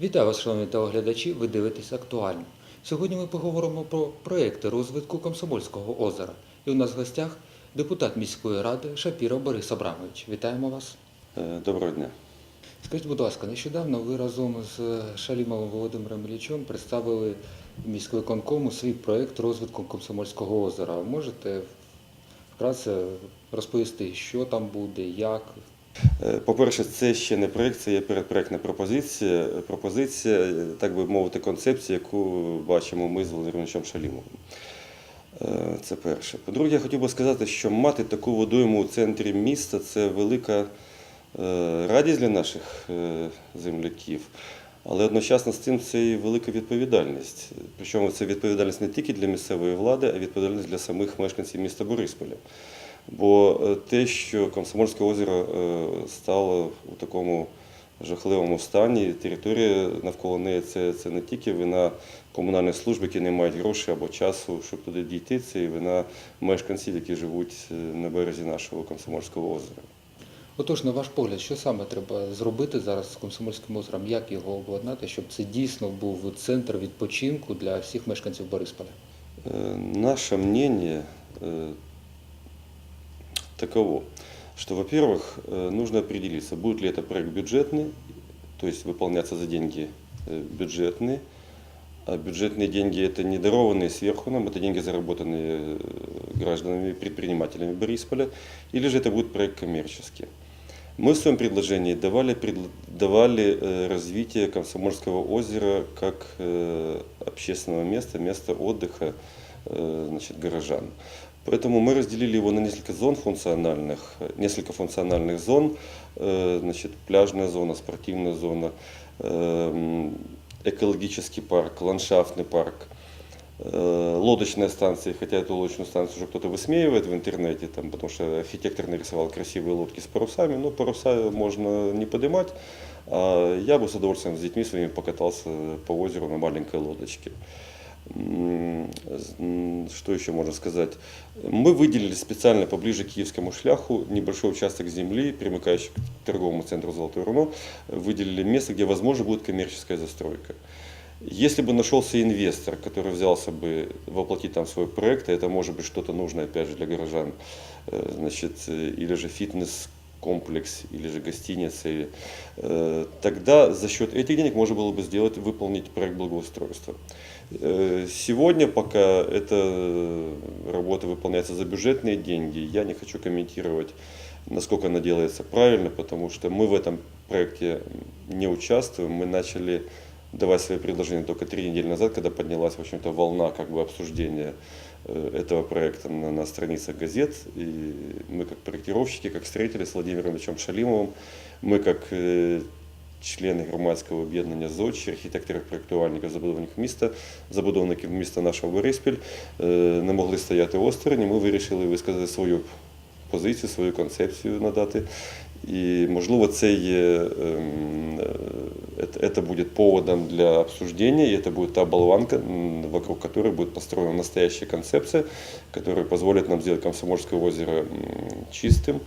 Вітаю вас, шановні телеглядачі. Ви дивитесь актуально. Сьогодні ми поговоримо про проекти розвитку Комсомольського озера. І у нас в гостях депутат міської ради Шапіро Борис Абрамович. Вітаємо вас. Е, Доброго дня. Скажіть, будь ласка, нещодавно ви разом з Шалімовим Володимиром Іллічем представили міськвиконкому свій проект розвитку Комсомольського озера. Можете вкратце розповісти, що там буде, як? Е, По-перше, це ще не проєкт, це є передпроєктна пропозиція. Пропозиція, так би мовити, концепція, яку бачимо ми з Володимиром Шалімовим. Е, Це перше. По-друге, я хотів би сказати, що мати таку водойму у центрі міста це велика е, радість для наших земляків. Але одночасно з цим це і велика відповідальність. Причому це відповідальність не тільки для місцевої влади, а відповідальність для самих мешканців міста Борисполя. Бо е, те, що Комсомольське озеро е, стало у такому жахливому стані, територія навколо неї це, це не тільки вина комунальних служб, які не мають грошей або часу, щоб туди дійти, це і вина мешканців, які живуть е, на березі нашого Комсомольського озера. Отож, на ваш погляд, що саме треба зробити зараз з Комсомольським озером, як його обладнати, щоб це дійсно був центр відпочинку для всіх мешканців Борисполя? Наше мнение э, таково, что, во-первых, э, нужно определиться, будет ли это проект бюджетный, то есть выполняться за деньги э, бюджетные, а бюджетные деньги это не дарованные сверху нам, это деньги, заработанные э, гражданами, предпринимателями Борисполя, или же это будет проект коммерческий. Мы в своем предложении давали, давали развитие Комсомольского озера как общественного места, места отдыха значит, горожан. Поэтому мы разделили его на несколько зон функциональных, несколько функциональных зон, э, значит, пляжная зона, спортивная зона, э, экологический парк, ландшафтный парк, э, лодочная станция, хотя эту лодочную станцию уже кто-то высмеивает в интернете, там, потому что архитектор нарисовал красивые лодки с парусами, но паруса можно не поднимать, а я бы с удовольствием с детьми своими покатался по озеру на маленькой лодочке. Что еще можно сказать? Мы выделили специально поближе к Киевскому шляху небольшой участок земли, примыкающий к торговому центру Золотое Руно. Выделили место, где, возможно, будет коммерческая застройка. Если бы нашелся инвестор, который взялся бы воплотить там свой проект, а это может быть что-то нужное, опять же, для горожан, э, значит, э, или же фитнес-комплекс, или же гостиница, или, э, тогда за счет этих денег можно было бы сделать, выполнить проект благоустройства. Э, Сегодня, пока эта работа выполняется за бюджетные деньги, я не хочу комментировать, насколько она делается правильно, потому что мы в этом проекте не участвуем. Мы начали давать свои предложения только три недели назад, когда поднялась, в общем-то, волна как бы обсуждения этого проекта на, на страницах газет. И мы как проектировщики, как строители с Владимиром Ильичем Шалимовым, мы как э, члени громадського об'єднання ЗОЧ, архітекторів проєктувальників забудовників міста, забудовників міста нашого Бориспіль, е, не могли стояти осторонь. і Ми вирішили висказати свою позицію, свою концепцію надати. І можливо, це є, ем, е, это, это будет поводом для обсуждения, и это будет та болванка, м, вокруг которой будет построена настоящая концепция, которая позволит нам сделать Комсомольское озеро м, чистым,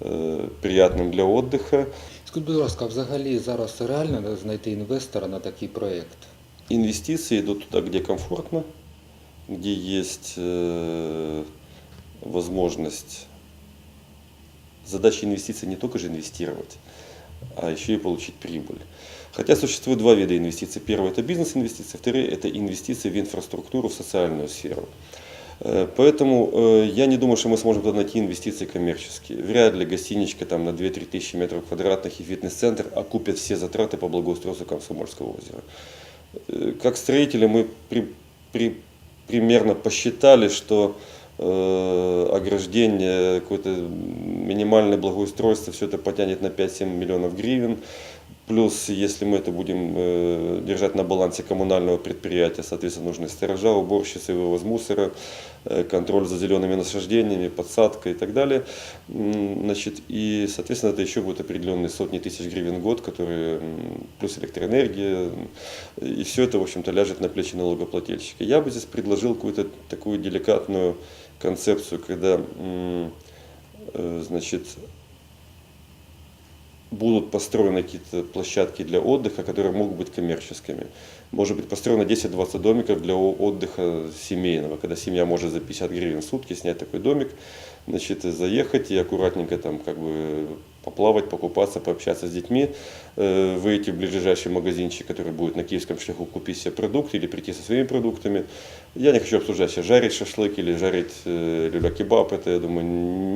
э, приятным для отдыха, Скажіть, будь ласка, а взагалі зараз реально знайти інвестора на такий проєкт? Инвестиции идут туда, где комфортно, где есть э, возможность. Задача инвестиций не только же инвестировать, а еще и получить прибыль. Хотя существует два вида инвестиций. Первый это бизнес-инвестиции, вторые это инвестиции в инфраструктуру, в социальную сферу. Э, Поэтому э, я не думаю, что мы сможем туда найти инвестиции коммерческие. Вряд ли гостиничка там на 2-3 тысячи метров квадратных и фитнес-центр окупят все затраты по благоустройству Комсомольского озера. Э, Как строители мы при- при- примерно посчитали, что ограждение, какое-то минимальное благоустройство, все это потянет на 5-7 миллионов гривен. Плюс, если мы это будем э, держать на балансе коммунального предприятия, соответственно, нужны сторожа, уборщицы, вывоз мусора, э, контроль за зелеными насаждениями, подсадка и так далее. Значит, и, соответственно, это еще будут определенные сотни тысяч гривен в год, которые, плюс электроэнергия, и все это, в общем-то, ляжет на плечи налогоплательщика. Я бы здесь предложил какую-то такую деликатную концепцию, когда, э, значит, будут построены какие-то площадки для отдыха, которые могут быть коммерческими. Может быть построено 10-20 домиков для отдыха семейного, когда семья может за 50 гривен в сутки снять такой домик, значит, заехать и аккуратненько там как бы поплавать, покупаться, пообщаться с детьми, э, выйти в ближайший магазинчик, который будет на Киевском шляху, купить себе продукт или прийти со своими продуктами. Я не хочу обсуждать сейчас, жарить шашлык или жарить э, люля-кебаб, это, я думаю,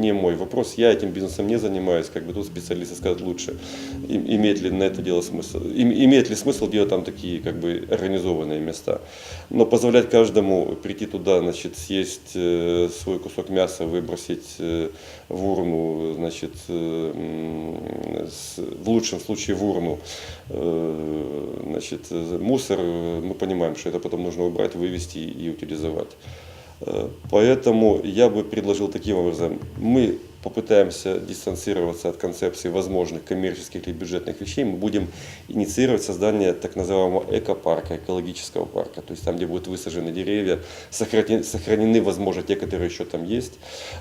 не мой вопрос. Я этим бизнесом не занимаюсь, как бы тут специалисты скажут лучше, им- имеет ли на это дело смысл, им- имеет ли смысл делать там такие как бы организованные места. Но позволять каждому прийти туда, значит, съесть э, свой кусок мяса, выбросить в урну, значит, в лучшем случае в урну, э, значит, мусор, э, мы понимаем, что это потом нужно убрать, вывести и утилизовать. Э, Поэтому я бы предложил таким образом, мы попытаемся дистанцироваться от концепции возможных коммерческих или бюджетных вещей, мы будем инициировать создание так называемого экопарка, экологического парка, то есть там, где будут высажены деревья, сохранены, сохранены возможно, те, которые еще там есть,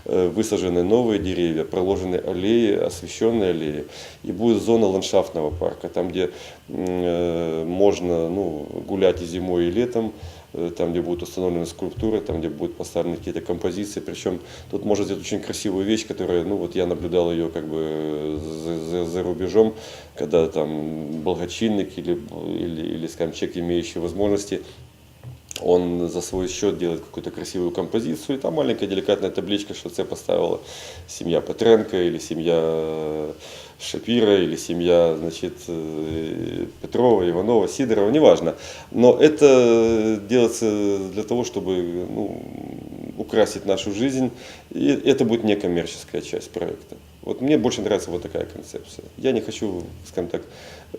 э, высажены новые деревья, проложены аллеи, освещенные аллеи, и будет зона ландшафтного парка, там, где э, можно ну, гулять и зимой, и летом, там, где будут установлены скульптуры, там, где будут поставлены какие-то композиции. Причем тут можно сделать очень красивую вещь, которая, ну вот я наблюдал ее как бы за, за- за рубежом, когда там благочинник или, или, или скажем, человек, имеющий возможности, он за свой счет делает какую-то красивую композицию, и там маленькая деликатная табличка, что це поставила семья Петренко или семья Шапира или семья значит, э, Петрова, Иванова, Сидорова, неважно. Но это делается для того, чтобы ну, украсить нашу жизнь, и это будет некоммерческая часть проекта. Вот мне больше нравится вот такая концепция. Я не хочу, скажем так,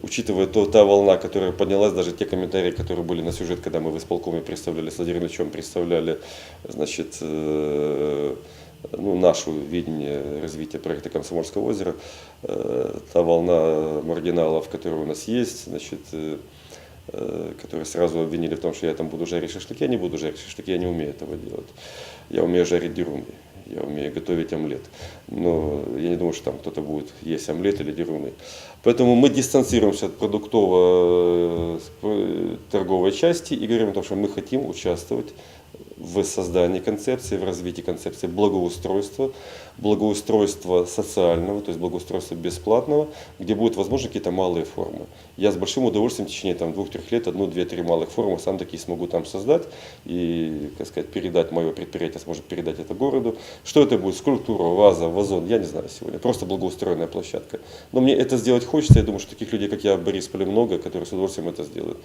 учитывая то, та волна, которая поднялась, даже те комментарии, которые были на сюжет, когда мы в исполкоме представляли, с Владимиром Ильичем представляли, значит, э, ну, нашу видение развития проекта Комсомольского озера, э, та волна маргиналов, которая у нас есть, значит, э, которые сразу обвинили в том, что я там буду жарить шашлыки. Я не буду жарить шашлыки, я не умею этого делать. Я умею жарить деруны, я умею готовить омлет. Но я не думаю, что там кто-то будет есть омлет или деруны. Поэтому мы дистанцируемся от продуктово-торговой части и говорим о том, что мы хотим участвовать в создании концепции, в развитии концепции благоустройства, благоустройства социального, то есть благоустройства бесплатного, где будут возможны какие-то малые формы. Я с большим удовольствием в течение там, двух-трех лет одну, две, три малых формы сам такие смогу там создать и, как сказать, передать мое предприятие, сможет передать это городу. Что это будет? Скульптура, ваза, вазон, я не знаю сегодня. Просто благоустроенная площадка. Но мне это сделать хочется, я думаю, что таких людей, как я, в Борисполе много, которые с удовольствием это сделают.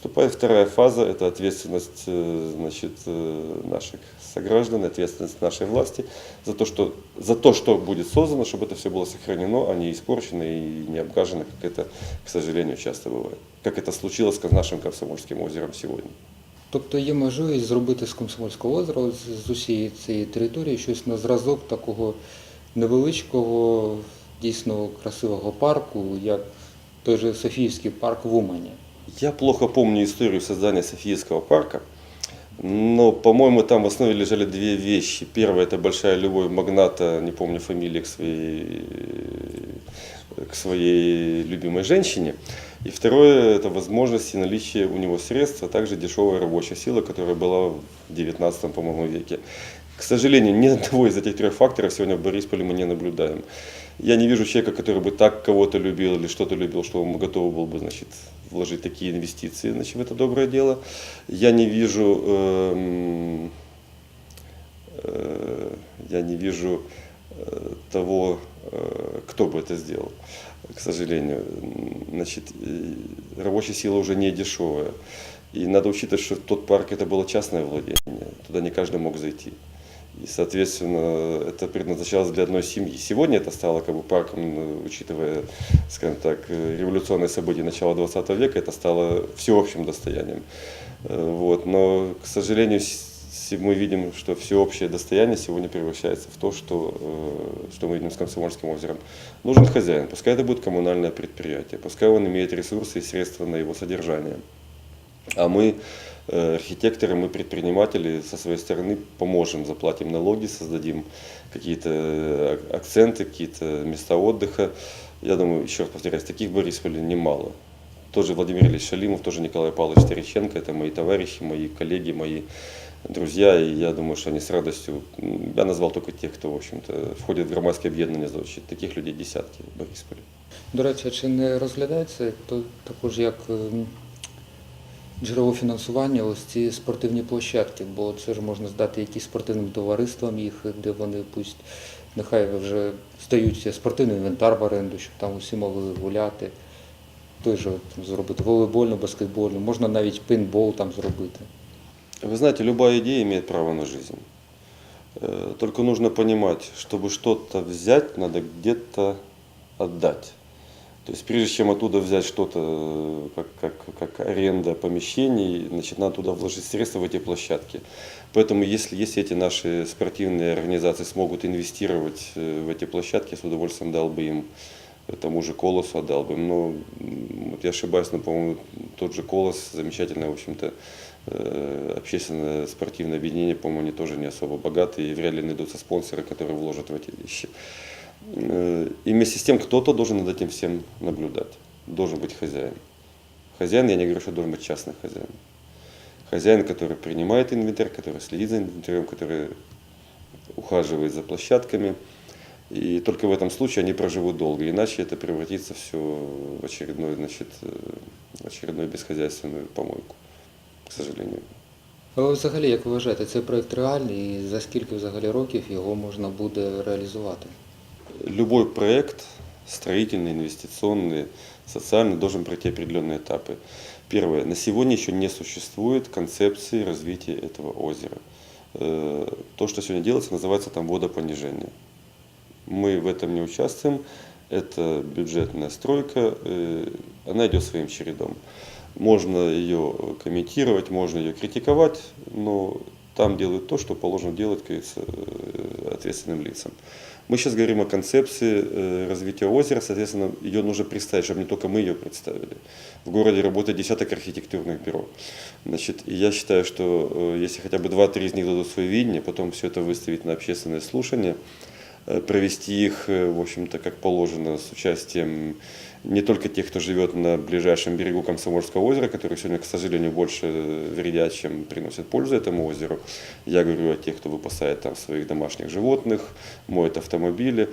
Вступает вторая фаза, это ответственность э, значит, э, наших сограждан, ответственность нашей власти за то, что, за то, что будет создано, чтобы это все было сохранено, а не испорчено и не обгажено, как это, к сожалению, часто бывает. Как это случилось с нашим Комсомольским озером сегодня. Тобто є можливість зробити з Комсомольського озера от з з усієї цієї території щось на зразок такого невеличкого, дійсно красивого парку, як той же Софіївський парк в Умані. Я плохо помню историю создания Софийского парка, но, по-моему, там в основе лежали две вещи. Первое – это большая любовь магната, не помню фамилии, к своей, к своей любимой женщине. И второе – это возможность и наличие у него средств, а также дешевая рабочая сила, которая была в 19 по-моему, веке. К сожалению, ни одного из этих трех факторов сегодня в Борисполе мы не наблюдаем. Я не вижу человека, который бы так кого-то любил или что-то любил, что он готов был бы значит, вложить такие инвестиции значит, в это доброе дело. Я не вижу, эм, э, я не вижу э, того, э, кто бы это сделал, к сожалению. Значит, рабочая сила уже не дешевая. И надо учитывать, что тот парк это было частное владение, туда не каждый мог зайти. И, соответственно, это предназначалось для одной семьи. Сегодня это стало как бы парком, э, учитывая, скажем так, революционные события начала 20 века, это стало всеобщим достоянием. Э, Вот. Но, к сожалению, мы видим, что всеобщее достояние сегодня превращается в то, что, э, что мы видим с Комсомольским озером. Нужен хозяин, пускай это будет коммунальное предприятие, пускай он имеет ресурсы и средства на его содержание. А мы, э, архитекторы, мы предприниматели, со своей стороны поможем, заплатим налоги, создадим какие-то э, акценты, какие-то места отдыха. Я думаю, еще раз повторяюсь, таких в Борисполе немало. Тоже Владимир Ильич Шалимов, тоже Николай Павлович Терещенко, это мои товарищи, мои коллеги, мои друзья, и я думаю, что они с радостью, м, я назвал только тех, кто, в общем-то, входит в громадское объединение «Зодчі». Таких людей десятки в Борисполе. До речі, а чи не розглядається то також як ем, джерело фінансування ось ці спортивні площадки, бо це ж можна здати якісь спортивним товариствам їх, де вони пусть нехай вже стають спортивний інвентар в оренду, щоб там усі могли гуляти. Той же от, зробити волейбольну, баскетбольну, можна навіть пейнтбол там зробити. Вы знаете, любая идея имеет право на жизнь. Э, Только нужно понимать, чтобы что-то взять, надо где-то отдать. То есть прежде чем оттуда взять что-то, э, как, как, как аренда помещений, значит, надо туда вложить средства в эти площадки. Поэтому если, если эти наши спортивные организации смогут инвестировать э, в эти площадки, я с удовольствием дал бы им э, тому же Колосу отдал бы. Но вот я ошибаюсь, но, по-моему, тот же Колос, замечательное, в общем-то, общественное спортивное объединение, по-моему, они тоже не особо богатые, и вряд ли найдутся спонсоры, которые вложат в эти вещи. Э, И вместе с тем кто-то должен над этим всем наблюдать. Должен быть хозяин. Хозяин, я не говорю, что должен быть частный хозяин. Хозяин, который принимает инвентарь, который следит за инвентарем, который ухаживает за площадками. И только в этом случае они проживут долго, иначе это превратится все в очередную, значит, э, в очередную бесхозяйственную помойку, к сожалению. Але взагалі, як ви вважаєте, цей проєкт реальний і за скільки взагалі років його можна буде реалізувати? Любой проект, строительный, инвестиционный, социальный, должен пройти определенные этапы. Первое. На сегодня еще не существует концепции развития этого озера. Э, То, что сегодня делается, называется там водопонижение. Мы в этом не участвуем. Это бюджетная стройка, э, она идет своим чередом. Можно ее комментировать, можно ее критиковать, но там делают то, что положено делать, говорится, э, ответственным лицам. Мы сейчас говорим о концепции э, развития озера, соответственно, ее нужно представить, чтобы не только мы ее представили. В городе работает десяток архитектурных бюро. Значит, я считаю, что э, если хотя бы два-три из них дадут свое видение, потом все это выставить на общественное слушание, провести их, в общем-то, как положено, с участием не только тех, кто живет на ближайшем берегу Комсомольского озера, которые сегодня, к сожалению, больше э, вредят, чем приносят пользу этому озеру. Я говорю о тех, кто выпасает там своих домашних животных, моет автомобили.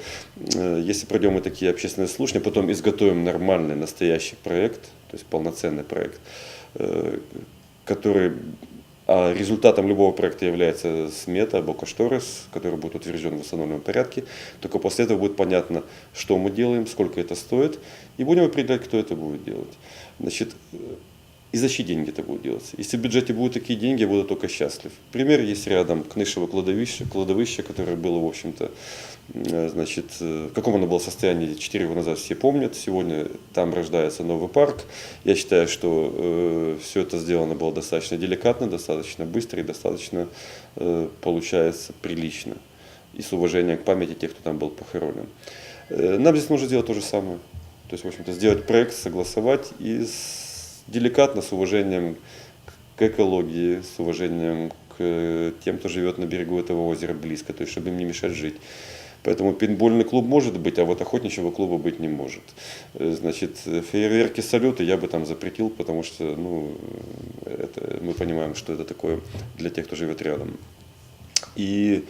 Э, Если пройдем мы такие общественные слушания, потом изготовим нормальный, настоящий проект, то есть полноценный проект, э, который а результатом любого проекта является смета або который будет утвержден в установленном порядке. Только после этого будет понятно, что мы делаем, сколько это стоит, и будем определять, кто это будет делать. Значит, и за чьи деньги это будет делаться. Если в бюджете будут такие деньги, я буду только счастлив. Пример есть рядом Кнышево кладовище, кладовище, которое было, в общем-то, э, значит, э, в каком оно было состоянии 4 года назад, все помнят. Сегодня там рождается новый парк. Я считаю, что все это сделано было достаточно деликатно, достаточно быстро и достаточно, э, получается, прилично. И с уважением к памяти тех, кто там был похоронен. Э, Нам здесь нужно сделать то же самое. То есть, в общем-то, сделать проект, согласовать и с- деликатно, с уважением к экологии, с уважением к э, тем, кто живет на берегу этого озера близко, то есть, чтобы им не мешать жить. Поэтому пейнтбольный клуб может быть, а вот охотничьего клуба быть не может. Э, Значит, фейерверки, салюты я бы там запретил, потому что, ну, это, мы понимаем, что это такое для тех, кто живет рядом. И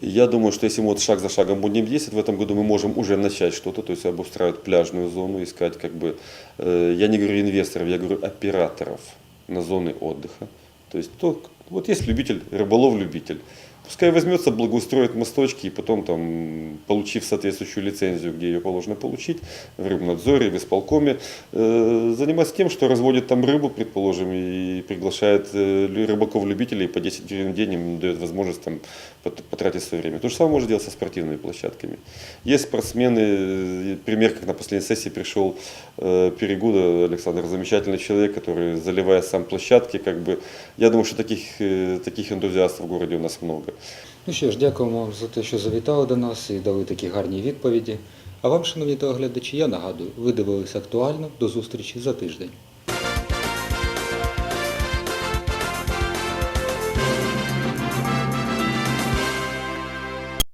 я думаю, что если мы вот шаг за шагом будем действовать, в этом году мы можем уже начать что-то, то есть обустраивать пляжную зону, искать как бы, э, я не говорю инвесторов, я говорю операторов на зоны отдыха. То есть то, вот есть любитель, рыболов-любитель. Пускай возьмется, благоустроит мосточки и потом, там, получив соответствующую лицензию, где ее положено получить, в рыбнадзоре, в исполкоме, э, занимается тем, что разводит там рыбу, предположим, и приглашает э, лю- рыбаков-любителей по 10 гривен в день, им дает возможность там, пот- потратить свое время. То же самое можно делать со спортивными площадками. Есть спортсмены, э, пример, как на последней сессии пришел э, Перегуда, Александр, замечательный человек, который, заливая сам площадки, как бы, я думаю, что таких, э, таких энтузиастов в городе у нас много. Ну що ж, дякуємо вам за те, що завітали до нас і дали такі гарні відповіді. А вам, шановні телеглядачі, я нагадую, ви дивилися актуально. До зустрічі за тиждень.